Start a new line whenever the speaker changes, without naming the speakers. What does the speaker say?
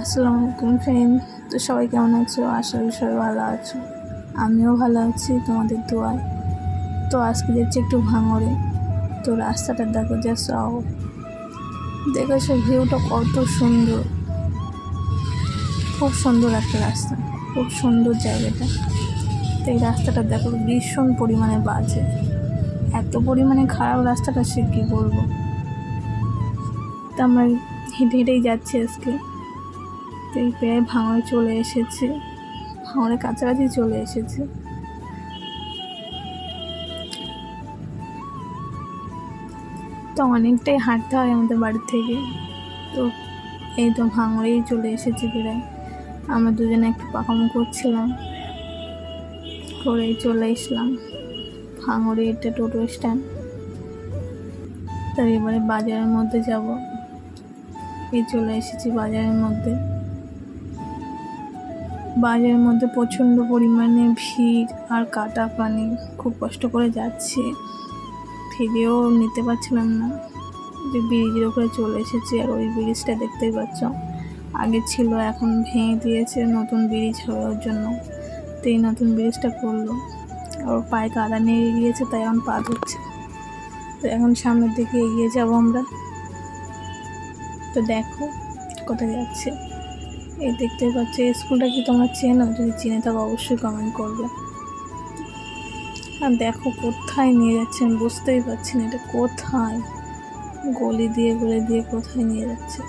আসসালামু আলাইকুম ফ্রেন্ড। তো সবাই কেমন আছো? আশা করি সবাই ভালো আছো। আমিও ভালো আছি তোমাদের দোয়ায়। তো আজকে যাচ্ছি একটু ভাঙড়ে। তো রাস্তাটা দেখো যা সব দেখো সে ভিউটা কত সুন্দর। খুব সুন্দর একটা রাস্তা। খুব সুন্দর জায়গাটা। তো এই রাস্তাটা দেখো, ভীষণ পরিমাণে বাজে। এত পরিমাণে খারাপ রাস্তাটা সে কী বলব? তো আমরা হেঁটে হেঁটেই যাচ্ছি আজকে। এই প্রায় ভাঙড়ে চলে এসেছে। ভাঙড়ে কাছাকাছি চলে এসেছে। তো অনেকটাই হাঁটতে হয় আমাদের বাড়ি থেকে। তো এই তো ভাঙড়েই চলে এসেছি প্রায়। আমরা দুজনে একটু পাকামো করছিলাম। করেই চলে এসলাম। ভাঙড়ে এটা টোটো স্ট্যান্ড। তার এবারে বাজারের মধ্যে যাব। এই চলে এসেছি বাজারের মধ্যে। বাজারের মধ্যে প্রচণ্ড পরিমাণে ভিড় আর কাটা পানি খুব কষ্ট করে যাচ্ছি। ভিডিও নিতে পারছিলাম না। যে ব্রিজের ওপরে চলে এসেছি আর ওই ব্রিজটা দেখতেই পাচ্ছ। আগে ছিল, এখন ভেঙে দিয়েছে নতুন ব্রিজ হওয়ার জন্য। তো এই নতুন ব্রিজটা করল। ওর পায়ে কাদা নিয়ে গিয়েছে তাই এখন পা ধরছে। তো এখন সামনের দিকে এগিয়ে যাব আমরা। তো দেখো কোথায় যাচ্ছে। এই দেখতে পাচ্ছি স্কুলটা কি তোমরা চেনো? যদি চিনে থাকো, অবশ্যই কমেন্ট করবে। আর দেখো কোথায় নিয়ে যাচ্ছে, আমি বুঝতেই পারছি না, এটা কোথায়? গলি দিয়ে গলি দিয়ে কোথায় নিয়ে যাচ্ছে?